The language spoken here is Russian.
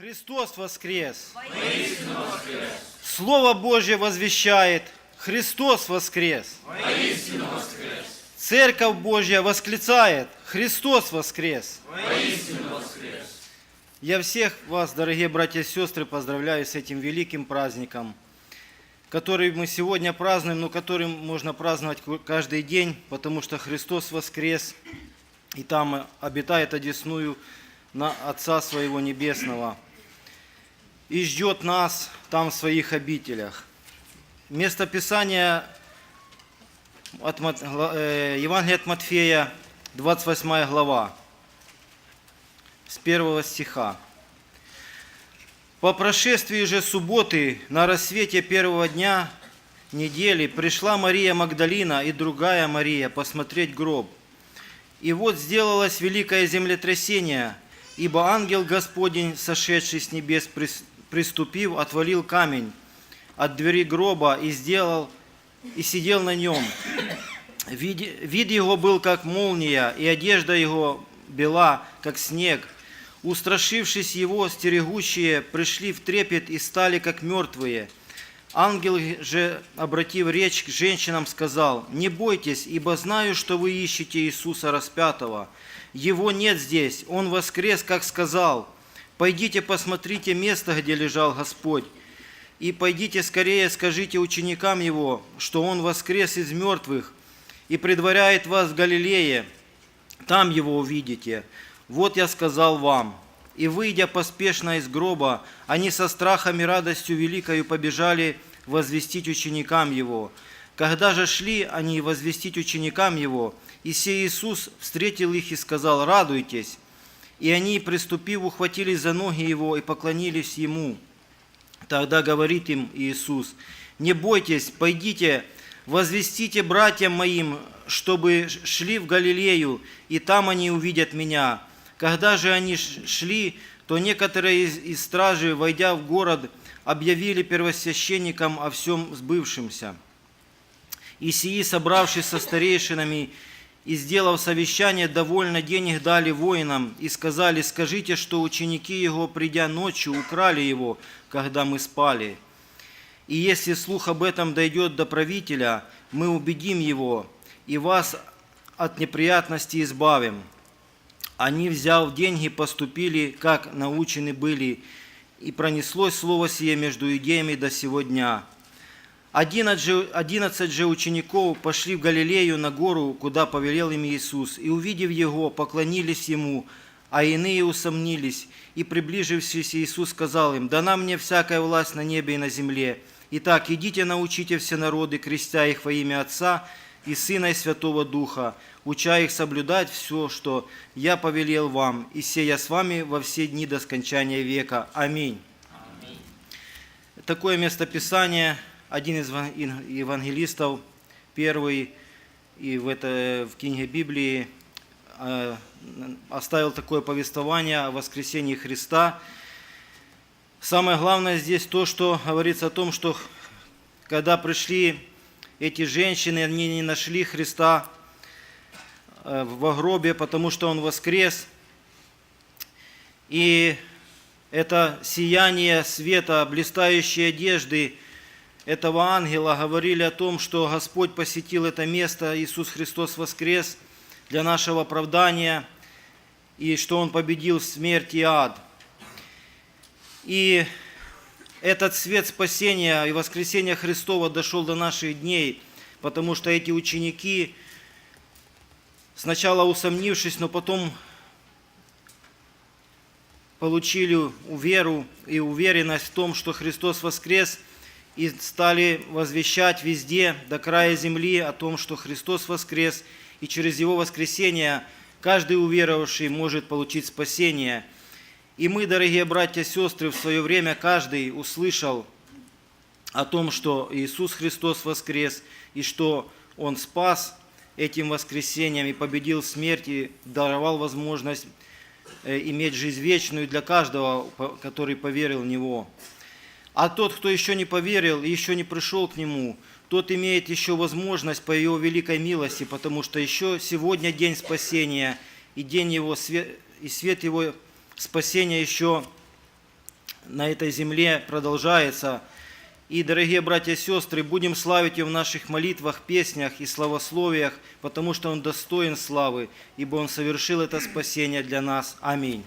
Христос воскрес! Слово Божье возвещает, Христос воскрес! Церковь Божья восклицает, Христос воскрес! Я всех вас, дорогие братья и сестры, поздравляю с этим великим праздником, который мы сегодня празднуем, но который можно праздновать каждый день, потому что Христос воскрес, и там обитает одесную на Отца Своего Небесного, и ждет нас там в своих обителях. Место Писания от Мат- э, Евангелие от Матфея, 28 глава, с первого стиха. По прошествии же субботы на рассвете первого дня недели пришла Мария Магдалина и другая Мария посмотреть гроб. И вот сделалось великое землетрясение, ибо ангел Господень, сошедший с небес, приступив, отвалил камень от двери гроба и сделал и сидел на нем. Вид, вид его был как молния, и одежда его бела, как снег. Устрашившись его, стерегущие пришли в трепет и стали как мертвые. Ангел же, обратив речь к женщинам, сказал, «Не бойтесь, ибо знаю, что вы ищете Иисуса распятого. Его нет здесь, Он воскрес, как сказал. Пойдите посмотрите место, где лежал Господь, и пойдите скорее скажите ученикам Его, что Он воскрес из мертвых и предваряет вас в Галилее. Там Его увидите. Вот я сказал вам». И, выйдя поспешно из гроба, они со страхом и радостью великою побежали возвестить ученикам Его. Когда же шли они возвестить ученикам Его, и сей Иисус встретил их и сказал, «Радуйтесь!» И они, приступив, ухватились за ноги Его и поклонились Ему. Тогда говорит им Иисус, «Не бойтесь, пойдите, возвестите братьям моим, чтобы шли в Галилею, и там они увидят Меня». Когда же они шли, то некоторые из, из стражи, войдя в город, объявили первосвященникам о всем сбывшемся. И сии, собравшись со старейшинами и сделав совещание, довольно денег дали воинам и сказали, скажите, что ученики его, придя ночью, украли его, когда мы спали. И если слух об этом дойдет до правителя, мы убедим его и вас от неприятностей избавим. Они, взяв деньги, поступили, как научены были, и пронеслось слово сие между иудеями до сего дня. Одиннадцать же, учеников пошли в Галилею на гору, куда повелел им Иисус, и, увидев Его, поклонились Ему, а иные усомнились. И, приближившись, Иисус сказал им, «Дана мне всякая власть на небе и на земле. Итак, идите, научите все народы, крестя их во имя Отца и Сына и Святого Духа, уча их соблюдать все, что я повелел вам, и сея с вами во все дни до скончания века. Аминь». Такое местописание один из евангелистов, первый и в, это, в книге Библии э, оставил такое повествование о воскресении Христа. Самое главное здесь то, что говорится о том, что когда пришли эти женщины, они не нашли Христа э, в гробе, потому что Он воскрес. И это сияние света, блистающей одежды этого ангела говорили о том, что Господь посетил это место, Иисус Христос воскрес для нашего оправдания, и что Он победил смерть и ад. И этот свет спасения и воскресения Христова дошел до наших дней, потому что эти ученики, сначала усомнившись, но потом получили веру и уверенность в том, что Христос воскрес, и стали возвещать везде, до края земли, о том, что Христос воскрес, и через Его воскресение каждый уверовавший может получить спасение. И мы, дорогие братья и сестры, в свое время каждый услышал о том, что Иисус Христос воскрес, и что Он спас этим воскресением и победил смерть, и даровал возможность э, иметь жизнь вечную для каждого, который поверил в Него. А тот, кто еще не поверил и еще не пришел к Нему, тот имеет еще возможность по Его великой милости, потому что еще сегодня день спасения, и день Его и свет Его спасения еще на этой земле продолжается. И, дорогие братья и сестры, будем славить Его в наших молитвах, песнях и славословиях, потому что Он достоин славы, ибо Он совершил это спасение для нас. Аминь.